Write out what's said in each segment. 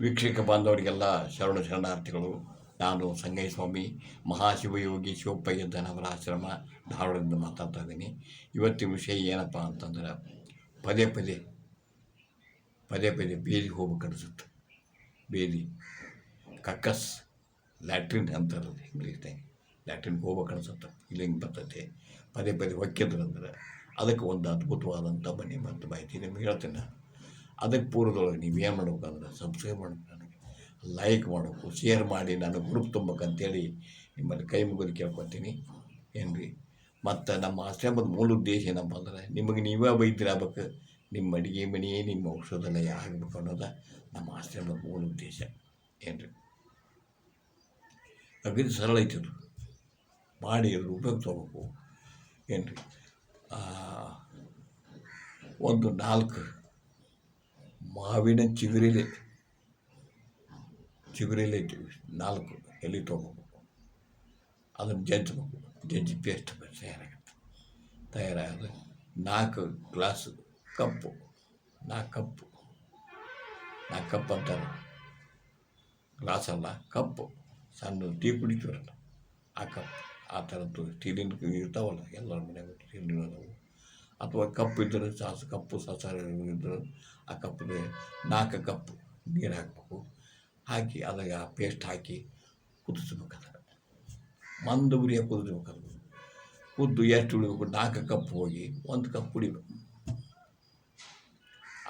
ವೀಕ್ಷಕ ಬಾಂಧವರಿಗೆಲ್ಲ ಶರಣ ಶರಣಾರ್ಥಿಗಳು, ನಾನು ಸಂಗಯ್ಯ ಸ್ವಾಮಿ ಮಹಾಶಿವಯೋಗಿ ಶಿವಪ್ಪಯ್ಯದ್ದನವರ ಆಶ್ರಮ ಧಾರವಾಡದಿಂದ ಮಾತಾಡ್ತಾ ಇದ್ದೀನಿ. ಇವತ್ತಿನ ವಿಷಯ ಏನಪ್ಪ ಅಂತಂದ್ರೆ, ಪದೇ ಪದೇ ಪದೇ ಪದೇ ಬೇದಿ ಹೋಗ್ಬೇಕನ್ನಿಸುತ್ತೆ. ಬೇದಿ, ಕಕ್ಕಸ್, ಲ್ಯಾಟ್ರಿನ್ ಅಂತಾರಲ್ಲ ಇಂಗ್ಲೀಷ್ನಾಗ ಲ್ಯಾಟ್ರಿನ್ಗೆ ಹೋಗ್ಬೇಕು ಅನ್ಸುತ್ತೆ ಇಲ್ಲಿ ಹಿಂಗೆ ಬರ್ತೈತೆ. ಪದೇ ಪದೇ ಹೊಕ್ಕಿದ್ರಂದ್ರೆ ಅದಕ್ಕೆ ಒಂದು ಅದ್ಭುತವಾದಂಥ ಬನ್ನಿ ಮತ್ತು ಮಾಹಿತಿ ನಿಮ್ಗೆ ಹೇಳ್ತೀನಿ. ಅದಕ್ಕೆ ಪೂರ್ವದೊಳಗೆ ನೀವು ಏನು ಮಾಡ್ಬೇಕಂದ್ರೆ ಸಬ್ಸ್ಕ್ರೈಬ್ ಮಾಡ್ಬೇಕು ನನಗೆ. ಲೈಕ್ ಮಾಡಬೇಕು ಶೇರ್ ಮಾಡಿ ನಾನು ಗ್ರೂಪ್ ತುಂಬಬೇಕಂತೇಳಿ ನಿಮ್ಮಲ್ಲಿ ಕೈ ಮುಗಿದು ಕೇಳ್ಕೊತೀನಿ. ಏನು ರೀ ಮತ್ತು ನಮ್ಮ ಆಶ್ರಮದ ಮೂಲ ಉದ್ದೇಶ ಏನಪ್ಪ ಅಂದ್ರೆ ನಿಮಗೆ ನೀವೇ ವೈದ್ಯರಾಗಬೇಕು ನಿಮ್ಮ ಅಡುಗೆ ಮನೆಯೇ ನಿಮ್ಮ ಔಷಧಾಲಯ ಆಗಬೇಕು ಅನ್ನೋದು ನಮ್ಮ ಆಶ್ರಮದ ಮೂಲ ಉದ್ದೇಶ. ಏನು ರೀ ಸರಳ ಐತಿ ಅದು. ಮಾಡಿ ಎಲ್ಲರೂ ಉಪಯೋಗ ತೊಗೋಬೇಕು. ಏನು ರೀ ಒಂದು ನಾಲ್ಕು ಮಾವಿನ ಚಿಗುರಿಲೆ ಚಿಗುರಿಲೆ ನಾಲ್ಕು ಎಲೆ ತೊಗೋಬೇಕು ಅದನ್ನು ಜಜ್ಬೇಕು ಜಜ್ಜಿ ಪೇಸ್ಟ್ ತಯಾರಾಗುತ್ತೆ. ತಯಾರಾದ ನಾಲ್ಕು ಗ್ಲಾಸ್ ಕಪ್ಪು, ನಾಲ್ಕು ಕಪ್ಪು, ನಾಲ್ಕು ಕಪ್ ಅಂತಾರೆ. ಗ್ಲಾಸ್ ಅಲ್ಲ, ಕಪ್ಪು. ಸಣ್ಣ ಟೀ ಕುಡಿತೀವಲ್ಲ, ಆ ಕಪ್. ಆ ಥರದ್ದು ಸ್ಟೀಲಿನ ಇರ್ತಾವಲ್ಲ, ಎಲ್ಲರ ಮನೆಯಾಗ ಸ್ಟೀಲಿನ ಅಥವಾ ಕಪ್ ಇದ್ದರೆ ಸಾಸ್, ಕಪ್ಪು ಸಸಾರ ಆ ಕಪ್ಪಿಗೆ ನಾಲ್ಕು ಕಪ್ ನೀರು ಹಾಕಬೇಕು. ಹಾಕಿ ಅದಾಗ ಆ ಪೇಸ್ಟ್ ಹಾಕಿ ಕುದಿಸ್ಬೇಕಾದ್ರೆ. ಮಂದ ಉರಿಯ ಕುದಿಸ್ಬೇಕದು ಕುದ್ದು ಎಷ್ಟು ಉಳಿಬೇಕು ನಾಲ್ಕು ಕಪ್ ಹೋಗಿ ಒಂದು ಕಪ್ ಕುಡಿಬೇಕು.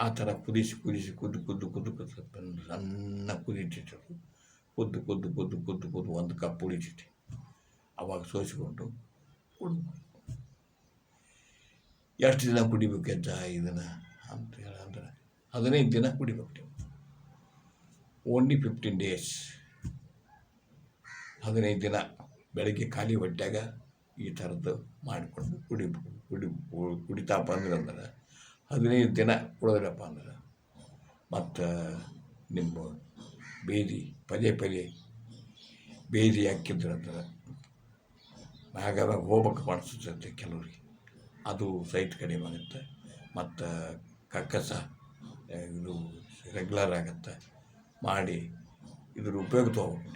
ಆ ಥರ ಕುದಿಸಿ ಕುದಿಸಿ, ಕುದ್ದು ಕುದ್ದು ಕುದ್ದು ಕುದ್ದು ಸಣ್ಣ ಕುದಿಟ್ಟಿಟ್ಟರು ಕುದ್ದು ಕುದ್ದು ಕುದ್ದು ಕುದ್ದು ಕುದ್ದು ಒಂದು ಕಪ್ ಉಳಿತೈತಿ ಅವಾಗ ಸೋಸಿಕೊಂಡು ಎಷ್ಟು ದಿನ ಕುಡಿಬೇಕು ಅಜ್ಜ ಇದನ್ನ ಅಂತ ಹೇಳಂದ್ರೆ ಹದಿನೈದು ದಿನ ಕುಡಿಬೇಕು ನೀವು. ಓನ್ಲಿ ಫಿಫ್ಟೀನ್ ಡೇಸ್ ಹದಿನೈದು ದಿನ ಬೆಳಗ್ಗೆ ಖಾಲಿ ಹೊಟ್ಟೆಗ ಈ ಥರದ್ದು ಮಾಡಿಕೊಂಡು ಕುಡಿಬೇಕು ಕುಡಿ ಕುಡಿತಾಪ ಅಂದ್ರೆ ಅಂದ್ರೆ ಹದಿನೈದು ದಿನ ಕುಡಿದ್ರಪ್ಪ ಅಂದ್ರೆ ಮತ್ತು ನಿಮ್ಮ ಬೇದಿ ಪದೇ ಪದೇ ಬೇದಿ ಹಾಕಿದ್ರಂದ್ರೆ ಆಗ ಹೋಗ್ಬೇಕು ಮಾಡಿಸುತ್ತೆ ಕೆಲವ್ರಿಗೆ. ಅದು ಸೈಟ್ ಕಡಿಮೆ ಆಗುತ್ತೆ. ಮತ್ತು ಕಕ್ಕಸ ಇದು ರೆಗ್ಯುಲರ್ ಆಗುತ್ತೆ. ಮಾಡಿ ಇದ್ರ ಉಪಯೋಗ ತೊಗೋಬೇಕು.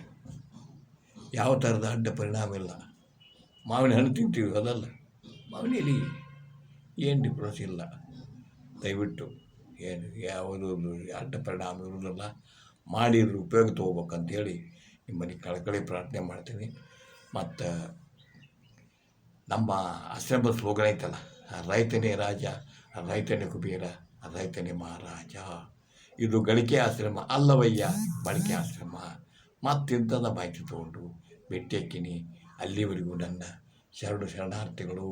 ಯಾವ ಥರದ ಅಡ್ಡ ಪರಿಣಾಮ ಇಲ್ಲ. ಮಾವಿನ ಹಣ್ಣು ತಿಂತೀವಿ ಅದಲ್ಲ. ಮಾವಿನ ಇಲ್ಲಿ ಏನು ಡಿಫ್ರೆನ್ಸ್ ಇಲ್ಲ. ದಯವಿಟ್ಟು ಏನು, ಯಾವುದೂ ಅಡ್ಡ ಪರಿಣಾಮ ಇರೋದಿಲ್ಲ ಮಾಡಿ ಇದ್ರ ಉಪಯೋಗ ತೊಗೋಬೇಕಂತೇಳಿ ನಿಮ್ಮಲ್ಲಿ ಕಳಕಳಿ ಪ್ರಾರ್ಥನೆ ಮಾಡ್ತೀನಿ. ಮತ್ತು ನಮ್ಮ ಆಶ್ರಮದ ಸ್ಲೋಗನ್ ಐತಲ್ಲ, ರೈತನೇ ರಾಜ, ರೈತನೇ ಕುಬೇರ, ರೈತನೇ ಮಹಾರಾಜ. ಇದು ಗಳಿಕೆ ಆಶ್ರಮ ಅಲ್ಲವಯ್ಯ ಬಳಕೆ ಆಶ್ರಮ. ಮತ್ತಿಂಥದ ಮಾಹಿತಿ ತಗೊಂಡು ಭೇಟಿ ಹಾಕಿನಿ, ಅಲ್ಲಿವರೆಗೂ ನನ್ನ ಶರಣು ಶರಣಾರ್ಥಿಗಳು.